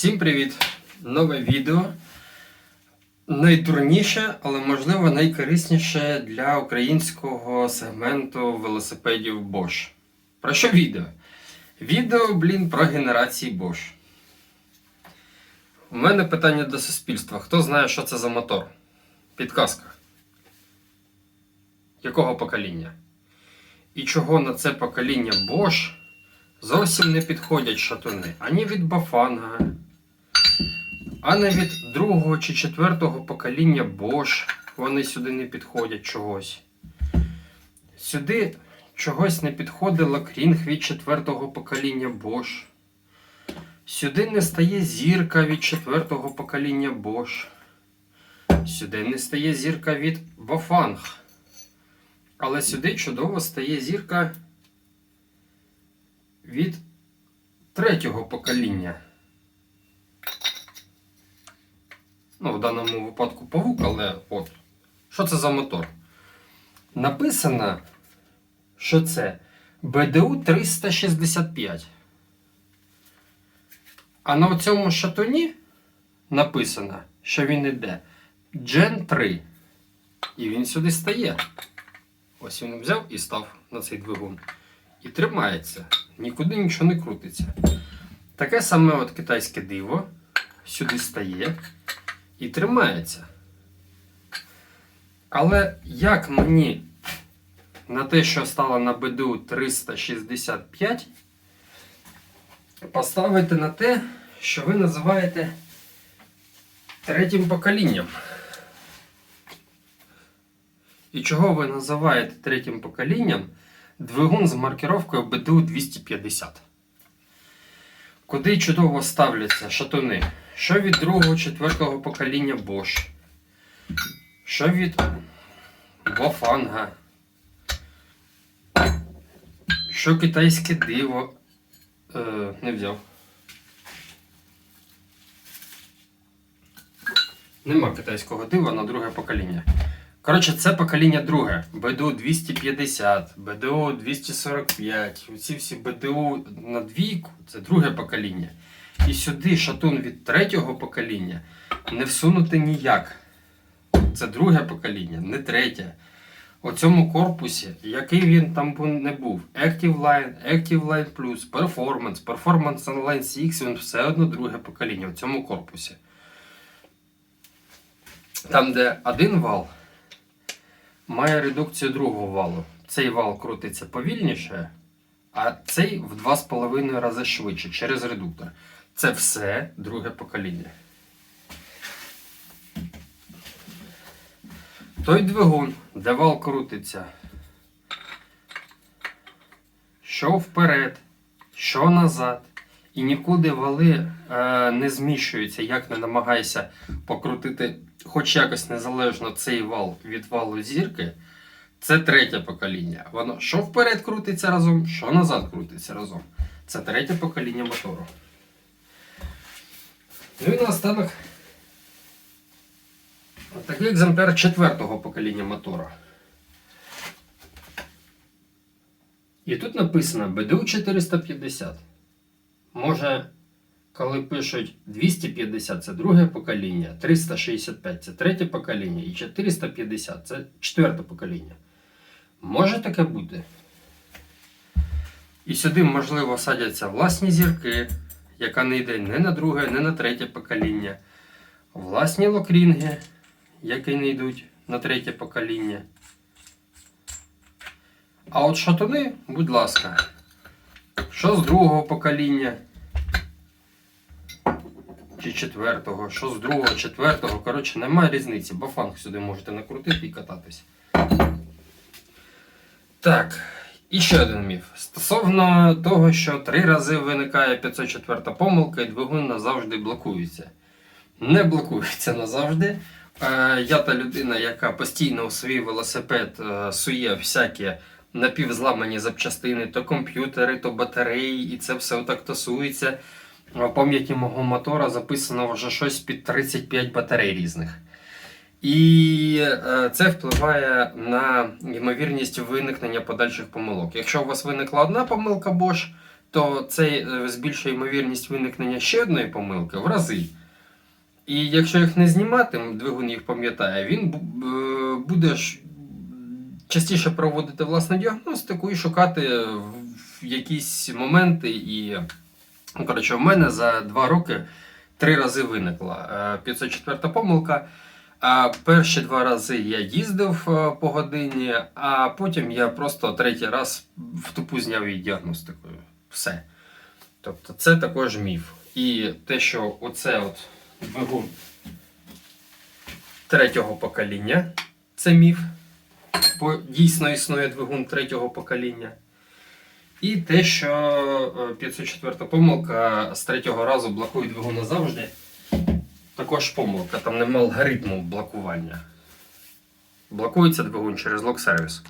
Всім привіт! Нове відео. Найдурніше, але можливо найкорисніше для українського сегменту велосипедів Bosch. Про що відео? Відео, блін, про генерації Bosch. У мене питання до суспільства. Хто знає, що це за мотор? Підказка. Якого покоління? І чого на це покоління Bosch зовсім не підходять шатуни ані від Бафанга, ані від другого чи четвертого покоління Bosch. Вони сюди не підходять чогось. Сюди чогось не підходить лакрінг від четвертого покоління Bosch. Сюди не стає зірка від четвертого покоління Bosch. Сюди не стає зірка від Бафанг. Але сюди чудово стає зірка від третього покоління. Ну, в даному випадку павук, але от. Що це за мотор? Написано, що це BDU 365. А на цьому шатуні написано, що він іде Gen 3. І він сюди стає. Ось він взяв і став на цей двигун. І тримається. Нікуди нічого не крутиться. Таке саме от китайське диво сюди стає і тримається. Але як мені на те, що стало на БДУ 365, поставити на те, що ви називаєте третім поколінням? І чого ви називаєте третім поколінням двигун з маркировкою BDU 250? Куди чудово ставляться шатуни? Що від другого, четвертого покоління Bosch? Що від Бафанга? Що китайське диво? Е, не взяв. Нема китайського дива на друге покоління. Коротше, це покоління друге. БДУ 250, БДУ 245. Оці всі БДУ на двійку це друге покоління. І сюди шатун від третього покоління не всунути ніяк. Це друге покоління, не третє. У цьому корпусі, який він там не був, Active Line, Active Line Plus, Performance, Performance Online 6, він все одно друге покоління у цьому корпусі. Там, де один вал має редукцію другого валу. Цей вал крутиться повільніше, а цей в 2,5 рази швидше через редуктор. Це все друге покоління. Той двигун, де вал крутиться, що вперед, що назад, і нікуди вали е, не зміщуються, як не намагайся покрутити хоч якось незалежно цей вал від валу зірки. Це третє покоління. Воно що вперед крутиться разом, що назад крутиться разом. Це третє покоління мотору. Ну і наостанок такий екземпляр четвертого покоління мотора. І тут написано BDU 450. Може, коли пишуть 250 це друге покоління, 365 це третє покоління і 450 це четверте покоління. Може таке бути. І сюди, можливо, садяться власні зірки, яка не йде не на друге, не на третє покоління. Власні локрінги, які не йдуть на третє покоління. А от шатуни, будь ласка, що з другого покоління? Чи четвертого, що з другого, четвертого. Коротше, немає різниці. Бафанг сюди можете накрутити і кататись. Так, і ще один міф. Стосовно того, що три рази виникає 504 помилка і двигун назавжди блокується. Не блокується назавжди. Е, Я та людина, яка постійно у свій велосипед е, сує всякі напівзламані запчастини, то комп'ютери, то батареї, і це все отак тасується. В пам'яті мого мотора записано вже щось під 35 батарей різних. І е, це впливає на ймовірність виникнення подальших помилок. Якщо у вас виникла одна помилка Bosch, то це е, збільшує ймовірність виникнення ще одної помилки в рази. І якщо їх не знімати, двигун їх пам'ятає, він е, буде частіше проводити власну діагностику і шукати в якісь моменти. І, ну, коротше, в мене за два роки три рази виникла е, 504 помилка. Перші два рази я їздив е, по годині, а потім я просто третій раз в тупу зняв її діагностикою. Все. Тобто це також міф. І те, що оце от двигун третього покоління, це міф. Бо дійсно існує двигун третього покоління. І те, що е, 504 помилка з третього разу блокує двигун назавжди. Також помилка, там нема алгоритму блокування. Блокується двигун через лок-сервіс.